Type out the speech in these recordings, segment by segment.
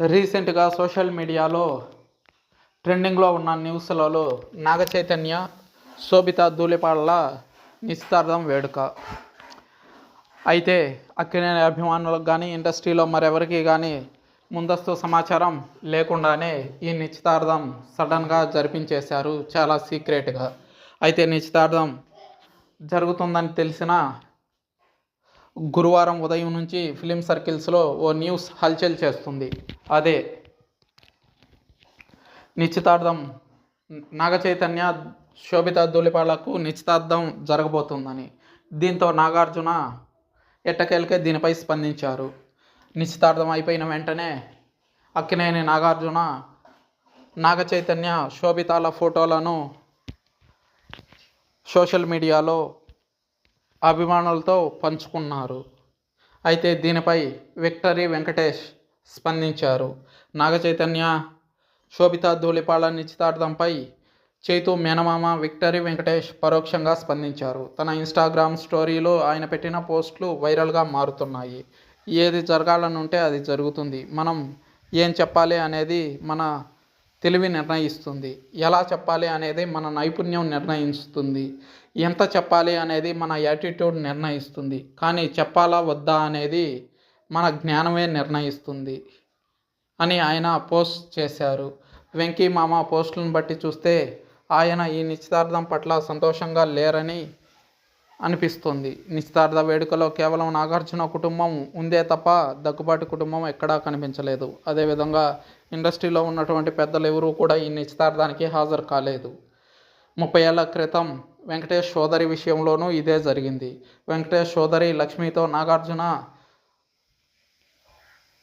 రీసెంట్గా సోషల్ మీడియాలో ట్రెండింగ్లో ఉన్న న్యూస్లలో నాగ చైతన్య శోభిత ధూళిపాళ్ళ నిశ్చితార్థం వేడుక. అయితే అక్కినేని అభిమానులకు కానీ ఇండస్ట్రీలో మరెవరికి కానీ ముందస్తు సమాచారం లేకుండానే ఈ నిశ్చితార్థం సడన్గా జరిపించేశారు చాలా సీక్రెట్గా. అయితే నిశ్చితార్థం జరుగుతుందని తెలిసిన గురువారం ఉదయం నుంచి ఫిలిం సర్కిల్స్లో ఓ న్యూస్ హల్చల్ చేస్తుంది. అదే నిశ్చితార్థం. నాగ చైతన్య శోభిత ధూళిపాళ్ళకు నిశ్చితార్థం జరగబోతుందని. దీంతో నాగార్జున ఎట్టకేలకే దీనిపై స్పందించారు. నిశ్చితార్థం అయిపోయిన వెంటనే అక్కినేని నాగార్జున నాగ చైతన్య శోభితాల ఫోటోలను సోషల్ మీడియాలో అభిమానులతో పంచుకున్నారు. అయితే దీనిపై విక్టరీ వెంకటేష్ స్పందించారు. నాగ చైతన్య శోభిత ధూళిపాళ నిశ్చితార్థంపై చైతు మేనమామ విక్టరీ వెంకటేష్ పరోక్షంగా స్పందించారు. తన ఇన్స్టాగ్రామ్ స్టోరీలో ఆయన పెట్టిన పోస్టులు వైరల్గా మారుతున్నాయి. ఏది జరగాలని ఉంటే అది జరుగుతుంది. మనం ఏం చెప్పాలి అనేది మన తెలివి నిర్ణయిస్తుంది. ఎలా చెప్పాలి అనేది మన నైపుణ్యం నిర్ణయిస్తుంది. ఎంత చెప్పాలి అనేది మన యాటిట్యూడ్ నిర్ణయిస్తుంది. కానీ చెప్పాలా వద్దా అనేది మన జ్ఞానమే నిర్ణయిస్తుంది అని ఆయన పోస్ట్ చేశారు. వెంకీ మామ పోస్టులను బట్టి చూస్తే ఆయన ఈ నిశ్చితార్థం పట్ల సంతోషంగా లేరని అనిపిస్తుంది. నిశ్చితార్థ వేడుకలో కేవలం నాగార్జున కుటుంబం ఉందే తప్ప దగ్గుబాటి కుటుంబం ఎక్కడా కనిపించలేదు. అదేవిధంగా ఇండస్ట్రీలో ఉన్నటువంటి పెద్దలు ఎవరూ కూడా ఈ నిశ్చితార్థానికి హాజరు కాలేదు. ముప్పై ఏళ్ళ క్రితం వెంకటేష్ సోదరి విషయంలోనూ ఇదే జరిగింది. వెంకటేష్ సోదరి లక్ష్మితో నాగార్జున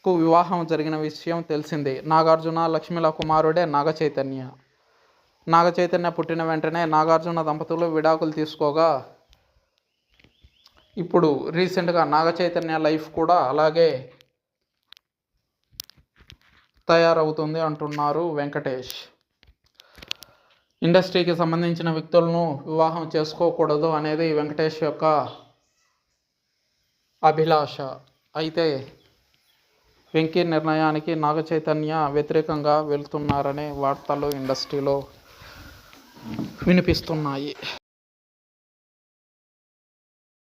కు వివాహం జరిగిన విషయం తెలిసిందే. నాగార్జున లక్ష్మిల కుమారుడే నాగ చైతన్య నాగ చైతన్య పుట్టిన వెంటనే నాగార్జున దంపతులు విడాకులు తీసుకోగా ఇప్పుడు రీసెంట్గా నాగ చైతన్య లైఫ్ కూడా అలాగే తయారవుతుంది అంటున్నారు వెంకటేష్. ఇండస్ట్రీకి సంబంధించిన వ్యక్తులను వివాహం చేసుకోకూడదు అనేది వెంకటేష్ యొక్క అభిలాష. అయితే వెంకీ నిర్ణయానికి నాగ చైతన్య వ్యతిరేకంగా వెళ్తున్నారనే వార్తలు ఇండస్ట్రీలో వినిపిస్తున్నాయి.